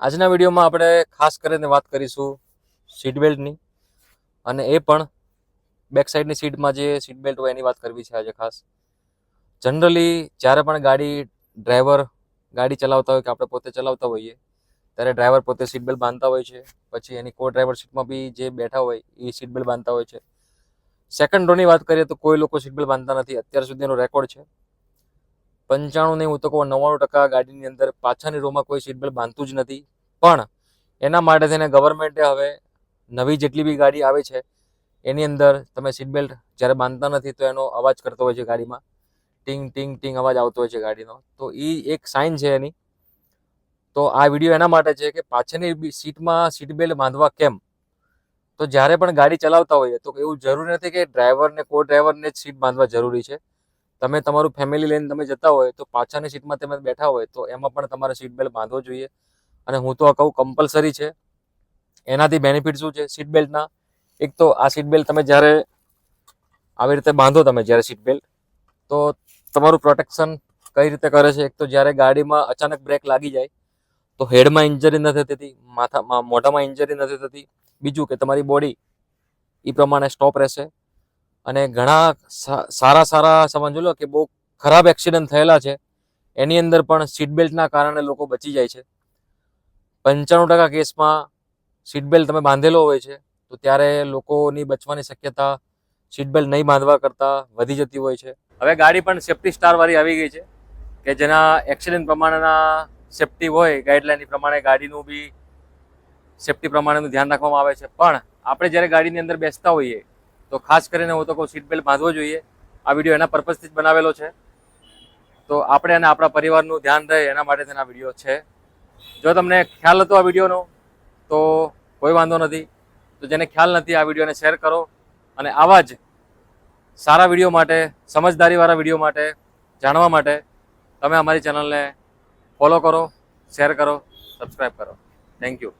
આજના વિડીયોમાં આપણે ખાસ કરીને વાત કરીશું સીટ બેલ્ટની અને એ પણ બેક સાઈડની સીટમાં જે સીટ બેલ્ટ હોય એની વાત કરવી છે આજે ખાસ. જનરલી જ્યારે પણ ગાડી ડ્રાઈવર ગાડી ચલાવતા હોય કે આપણે પોતે ચલાવતા હોઈએ, ત્યારે ડ્રાઈવર પોતે સીટ બેલ્ટ બાંધતા હોય છે. પછી એની કો ડ્રાઈવર સીટમાં બી જે બેઠા હોય એ સીટ બેલ્ટ બાંધતા હોય છે. સેકન્ડ રોની વાત કરીએ તો કોઈ લોકો સીટ બેલ્ટ બાંધતા નથી. અત્યાર સુધીનો રેકોર્ડ છે. પંચાણું નહીં, હું તો કહું નવ્વાણું ટકા ગાડીની અંદર પાછળની રોમાં કોઈ સીટ બેલ્ટ બાંધતું જ નથી. પણ એના માટે થઈને ગવર્મેન્ટે હવે નવી જેટલી બી ગાડી આવે છે, એની અંદર તમે સીટ બેલ્ટ જ્યારે બાંધતા નથી તો એનો અવાજ કરતો હોય છે ગાડીમાં. ટિંગ ટિંગ ટિંગ અવાજ આવતો હોય છે ગાડીનો. તો એ એક સાઇન છે એની. તો આ વીડિયો એના માટે છે કે પાછળની સીટમાં સીટ બેલ્ટ બાંધવા કેમ? તો જ્યારે પણ ગાડી ચલાવતા હોઈએ તો એવું જરૂરી નથી કે ડ્રાઈવરને કો ડ્રાઈવરને જ સીટ બાંધવા જરૂરી છે. તમે તમારું ફેમિલી લઈને તમે જતા હોય તો પાછળની સીટમાં તમે બેઠા હોય તો એમાં પણ તમારે સીટ બેલ્ટ બાંધવો જોઈએ. અને હું તો આ કહું કમ્પલસરી છે. એનાથી બેનિફિટ શું છે? સીટ બેલ્ટના એક તો આ સીટ બેલ્ટ તમે જ્યારે આવી રીતે બાંધો તમે જ્યારે સીટ બેલ્ટ તો તમારું પ્રોટેક્શન કઈ રીતે કરે છે? એક તો જ્યારે ગાડીમાં અચાનક બ્રેક લાગી જાય, તો હેડમાં ઇન્જરી નથી થતી માથામાં મોઢામાં ઇન્જરી નથી થતી બીજું કે તમારી બોડી એ પ્રમાણે સ્ટોપ રહેશે. અને ઘણા સારા સારા સમજો લો કે બહુ ખરાબ એક્સિડન્ટ થયેલા છે. એની અંદર પણ સીટ બેલ્ટના કારણે લોકો બચી જાય છે. પંચાણું ટકા કેસમાં સીટ બેલ્ટ તમે બાંધેલો હોય છે, તો ત્યારે લોકોની બચવાની શક્યતા સીટ બેલ્ટ નહીં બાંધવા કરતાં વધી જતી હોય છે. હવે ગાડી પણ સેફ્ટી સ્ટાર વાળી આવી ગઈ છે, કે જેના એક્સિડન્ટ પ્રમાણેના સેફ્ટી હોય ગાઈડલાઈન પ્રમાણે ગાડીનું બી સેફ્ટી પ્રમાણેનું ધ્યાન રાખવામાં આવે છે. પણ આપણે જ્યારે ગાડીની અંદર બેસતા હોઈએ તો ખાસ કરીને હું તો કહું સીટ બેલ્ટ બાંધવો જોઈએ. આ વીડિયો એના પર્પઝથી જ બનાવેલો છે. તો આપણે અને આપણા પરિવારનું ધ્યાન રહે એના માટે તેના વીડિયો છે. જો તમને ખ્યાલ હતો આ વિડીયોનો તો કોઈ વાંધો નથી. તો જેને ખ્યાલ નથી આ વિડીયોને શેર કરો. અને આવા જ સારા વીડિયો માટે, સમજદારીવાળા વીડિયો માટે, જાણવા માટે તમે અમારી ચેનલને ફોલો કરો શેર કરો સબસ્ક્રાઈબ કરો. Thank you